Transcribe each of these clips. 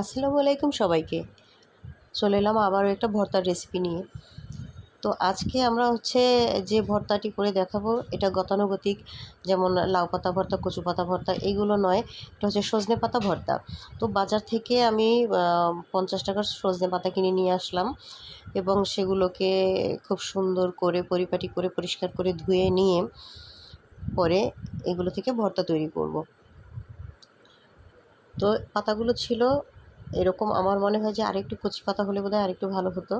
আসসালামু আলাইকুম সবাইকে। চলে এলাম আবারও একটা ভর্তার রেসিপি নিয়ে। তো আজকে আমরা হচ্ছে যে ভর্তাটি করে দেখাবো, এটা গতানুগতিক, যেমন লাউ পাতা ভর্তা, কচু পাতা ভর্তা এইগুলো নয়, এটা হচ্ছে সজনে পাতা ভর্তা। তো বাজার থেকে আমি পঞ্চাশ টাকার সজনে পাতা কিনে নিয়ে আসলাম এবং সেগুলোকে খুব সুন্দর করে পরিপাটি করে, পরিষ্কার করে ধুয়ে নিয়ে পরে এগুলো থেকে ভর্তা তৈরি করব। তো পাতাগুলো ছিল এরকম আমার মনে হয় যে আরেকটু কচি পাতা হলে বোধহয় আরেকটু ভালো হতো।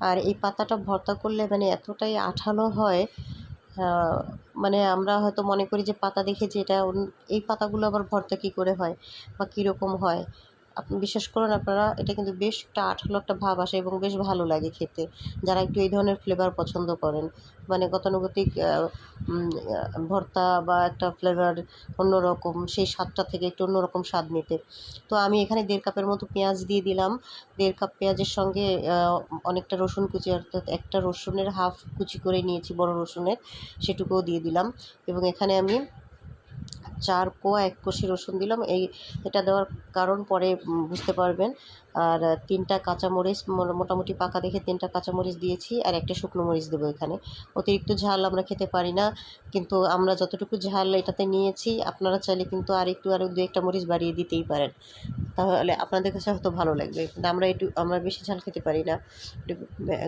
আর এই পাতাটা ভর্তা করলে মানে এতটাই আঠালো হয় মানে আমরা হয়তো মনে করি যে পাতা দেখে যে এটা, এই পাতাগুলো আবার ভর্তা কী করে হয় বা কীরকম হয়? আপনি বিশ্বাস করুন আপনারা, এটা কিন্তু বেশ একটা আঠালো একটা ভাব আসে এবং বেশ ভালো লাগে খেতে। যারা একটু এই ধরনের ফ্লেভার পছন্দ করেন মানে গতানুগতিক ভর্তা বা একটা ফ্লেভার অন্যরকম, সেই স্বাদটা থেকে একটু অন্যরকম স্বাদ নিতে। তো আমি এখানে দেড় কাপের মতো পেঁয়াজ দিয়ে দিলাম। দেড় কাপ পেঁয়াজের সঙ্গে অনেকটা রসুন কুচি, অর্থাৎ একটা রসুনের হাফ কুচি করে নিয়েছি, বড় রসুনের, সেটুকুও দিয়ে দিলাম। এবং এখানে আমি চার কোয়া এক কষি রসুন দিলাম। এই এটা দেওয়ার কারণ পরে বুঝতে পারবেন। আর তিনটা কাঁচামরিচ মোটামুটি পাকা দেখে তিনটা কাঁচামরিচ দিয়েছি আর একটা শুকনো মরিচ দেবো এখানে। অতিরিক্ত ঝাল আমরা খেতে পারি না, কিন্তু আমরা যতটুকু ঝাল এটাতে নিয়েছি, আপনারা চাইলে কিন্তু আর একটু আরও দু একটা মরিচ বাড়িয়ে দিতেই পারেন। তাহলে আপনাদের কাছে হয়তো ভালো লাগবে, কিন্তু আমরা একটু, আমরা বেশি ঝাল খেতে পারি না।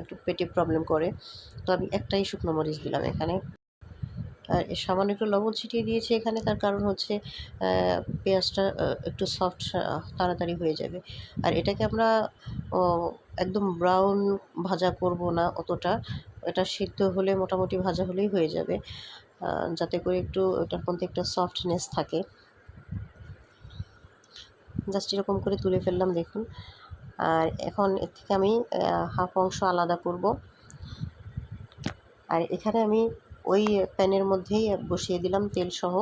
একটু পেটে প্রবলেম করে। তো আমি একটাই শুকনো মরিচ দিলাম এখানে। সামান্য একটু লবণ ছিটিয়ে দিয়েছি এখানে, তার কারণ হচ্ছে পেঁয়াজটা একটু সফট তাড়াতাড়ি হয়ে যাবে। আর এটাকে আমরা একদম ব্রাউন ভাজা করব না অতটা। এটা সিদ্ধ হলে মোটামুটি ভাজা হলেই হয়ে যাবে যাতে করে একটু, এটার মধ্যে একটা সফটনেস থাকে। জাস্ট এরকম করে তুলে ফেললাম, দেখুন। আর এখন এর থেকে আমি হাফ অংশ আলাদা করব। আর এখানে আমি ওই প্যানের মধ্যেই বসিয়ে দিলাম তেল সহ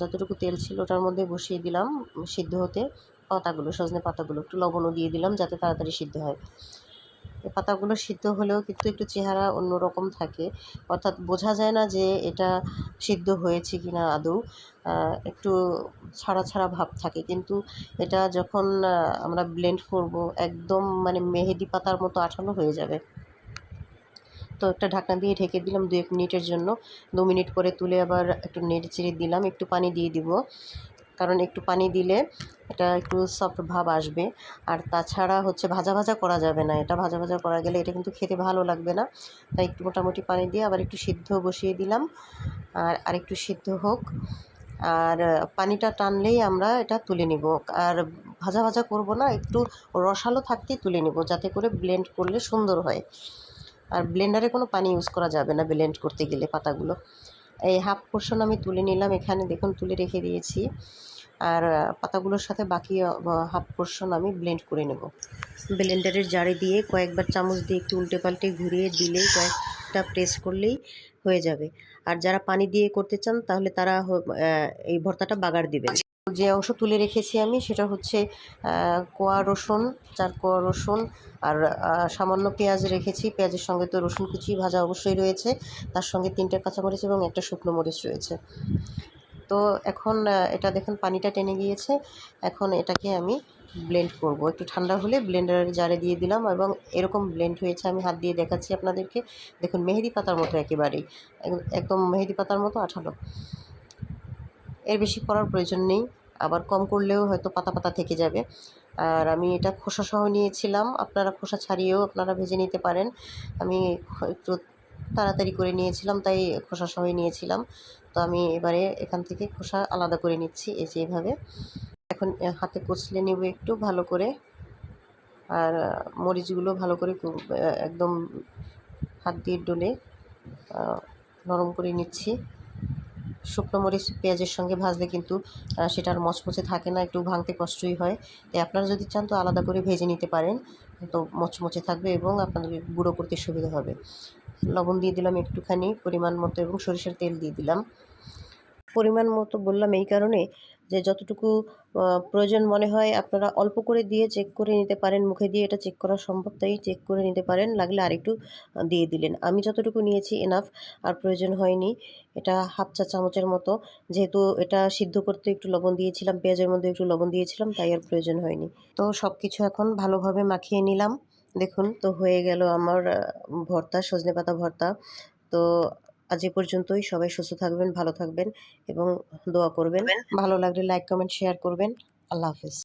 যতটুকু তেল ছিল ওটার মধ্যে বসিয়ে দিলাম সিদ্ধ হতে। পাতাগুলো, সজনে পাতাগুলো, একটু লবণও দিয়ে দিলাম যাতে তাড়াতাড়ি সিদ্ধ হয়। পাতাগুলো সিদ্ধ হলেও কিন্তু একটু চেহারা অন্যরকম থাকে। অর্থাৎ বোঝা যায় না যে এটা সিদ্ধ হয়েছে কি না আদৌ একটু ছাড়া ছাড়া ভাব থাকে। কিন্তু এটা যখন আমরা ব্লেন্ড করব, একদম মানে মেহেদি পাতার মতো আঠালো হয়ে যাবে। তো একটা ঢাকনা দিয়ে ঢেকে দিলাম দু এক মিনিটের জন্য। দু মিনিট পরে তুলে আবার একটু নেড়ে চেড়ে দিলাম, একটু পানি দিয়ে দিব। কারণ একটু পানি দিলে এটা একটু সফট ভাব আসবে। আর তাছাড়া হচ্ছে ভাজা ভাজা করা যাবে না, এটা ভাজা ভাজা করা গেলে এটা কিন্তু খেতে ভালো লাগবে না। তাই একটু মোটামুটি পানি দিয়ে আবার একটু সিদ্ধ বসিয়ে দিলাম। আর আরেকটু সিদ্ধ হোক। আর পানিটা টানলেই আমরা এটা তুলে নিব। আর ভাজা ভাজা করব না, একটু রসালো থাকতেই তুলে নিব, যাতে করে ব্লেন্ড করলে সুন্দর হয়। আর ব্লেন্ডারে কোনো পানি ইউজ করা যাবে না ব্লেন্ড করতে গেলে পাতাগুলো। এই হাফ পোর্শন আমি তুলে নিলাম, এখানে দেখুন তুলে রেখে দিয়েছি। আর পাতাগুলোর সাথে বাকি হাফ পোর্শন আমি ব্লেন্ড করে নেব। ব্লেন্ডারের জারে দিয়ে কয়েকবার চামচ দিয়ে একটু উল্টে পাল্টে ঘুরিয়ে দিলেই কয়েকটা প্রেস করলেই হয়ে যাবে। আর যারা পানি দিয়ে করতে চান তাহলে তারা এই ভর্তাটা বাগার দিবেন। যে অংশ তুলে রেখেছি আমি, সেটা হচ্ছে কোয়া রসুন, চার কোয়া রসুন আর সামান্য পেঁয়াজ রেখেছি। পেঁয়াজের সঙ্গে তো রসুন কুচি ভাজা অবশ্যই রয়েছে। তার সঙ্গে তিনটে কাঁচামরিচ এবং একটা শুকনো মরিচ রয়েছে। তো এখন এটা দেখুন, পানিটা টেনে গিয়েছে। এখন এটাকে আমি ব্লেন্ড করব। একটু ঠান্ডা হলে ব্লেন্ডারের জারে দিয়ে দিলাম এবং এরকম ব্লেন্ড হয়েছে, আমি হাত দিয়ে দেখাচ্ছি আপনাদেরকে। দেখুন, মেহেদি পাতার মতো একেবারেই। একদম মেহেদি পাতার মতো আঠালো। এর বেশি করার প্রয়োজন নেই। আবার কম করলেও হয়তো পাতা পাতা থেকে যাবে। আর আমি এটা খোসা সহ নিয়েছিলাম। আপনারা খোসা ছাড়িয়েও আপনারা ভেজে নিতে পারেন। আমি একটু তাড়াতাড়ি করে নিয়েছিলাম, তাই খোসা সহই নিয়েছিলাম। তো আমি এবারে এখান থেকে খোসা আলাদা করে নিচ্ছি, এই যে এভাবে। এখন হাতে কচলে নেব একটু ভালো করে। আর মরিচগুলো ভালো করে একদম হাত দিয়ে ডলে নরম করে নিচ্ছি। শুকনো মরিচ, পেঁয়াজের সঙ্গে ভাজলে কিন্তু সেটার মচমচে থাকে না, একটু ভাঙতে কষ্টই হয়। তাই আপনারা যদি চান তো আলাদা করে ভেজে নিতে পারেন, তো মচমচে থাকবে এবং আপনাদের গুঁড়ো করতে সুবিধা হবে। লবণ দিয়ে দিলাম একটুখানি পরিমাণ মতো এবং সরিষার তেল দিয়ে দিলাম। পরিমাণ মতো বললাম এই কারণে যে যতটুকু প্রয়োজন মনে হয় আপনারা অল্প করে দিয়ে চেক করে নিতে পারেন, মুখে দিয়ে এটা চেক করা সম্ভব, তাই চেক করে নিতে পারেন, লাগলে আরেকটু দিয়ে দিলেন। আমি যতটুকু নিয়েছি এনাফ আর প্রয়োজন হয়নি। এটা হাফ চা চামচের মতো, যেহেতু এটা সিদ্ধ করতে একটু লবণ দিয়েছিলাম, পেঁয়াজের মধ্যে একটু লবণ দিয়েছিলাম, তাই আর প্রয়োজন হয়নি। তো সব কিছু এখন ভালোভাবে মাখিয়ে নিলাম। দেখুন, তো হয়ে গেল আমার ভর্তা, সজনে পাতা ভর্তা। তো আজ এ পর্যন্তই। সবাই সুস্থ থাকবেন, ভালো থাকবেন এবং দোয়া করবেন। ভালো লাগলে লাইক কমেন্ট শেয়ার করবেন। আল্লাহ হাফিজ।